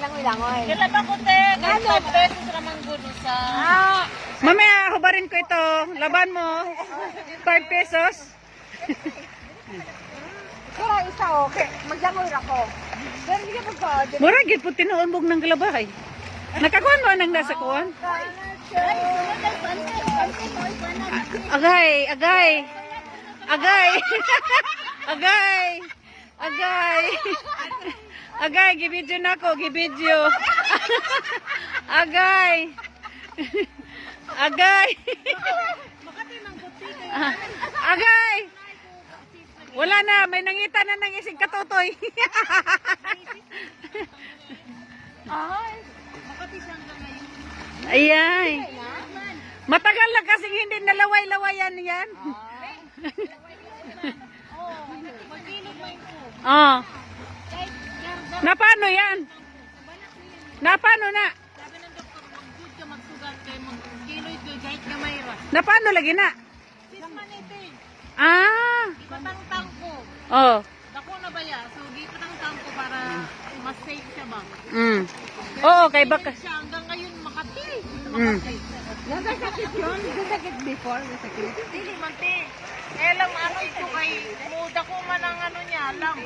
maglangoy-langoy. Kailan ba ko, te? 5 pesos naman gulo sa... Ah, Mamaya, hubarin ko ito. Laban mo. 5 pesos. kaya isa okay. Maglangoy ako. Pero hindi ka pagka-order. Mura, gid po tinuunbog ng galabahay. Nakakuhan mo nang nasa kuhan? Agay, agay. Agay. agay. Agay. Agay, gibidyo na ko, gibidyo. agay. agay. Ah, agay. Wala na, may nangita na ng isig katutoy. Ay. Ayay. Matagal na kasing hindi nalaway-lawayan yan. Oh. Na paano yan? Na paano na? Sabi ng doktor, mag-good ka magsugat kay mag-kiloy ko kahit gamay ra. Na paano lagi na? Sis manitin, Ah. ipatang-tang ko. Oh. Dako na ba ya? So, di patang-tang ko para mas safe siya ba? Mm. Oo, kay baka. Siya hanggang ngayon makati. Mm. Nagkasakit yun? Nagkasakit before? Nagkasakit? Dili man te. Eh lang ano ito kay muda ko man ang ano niya lang.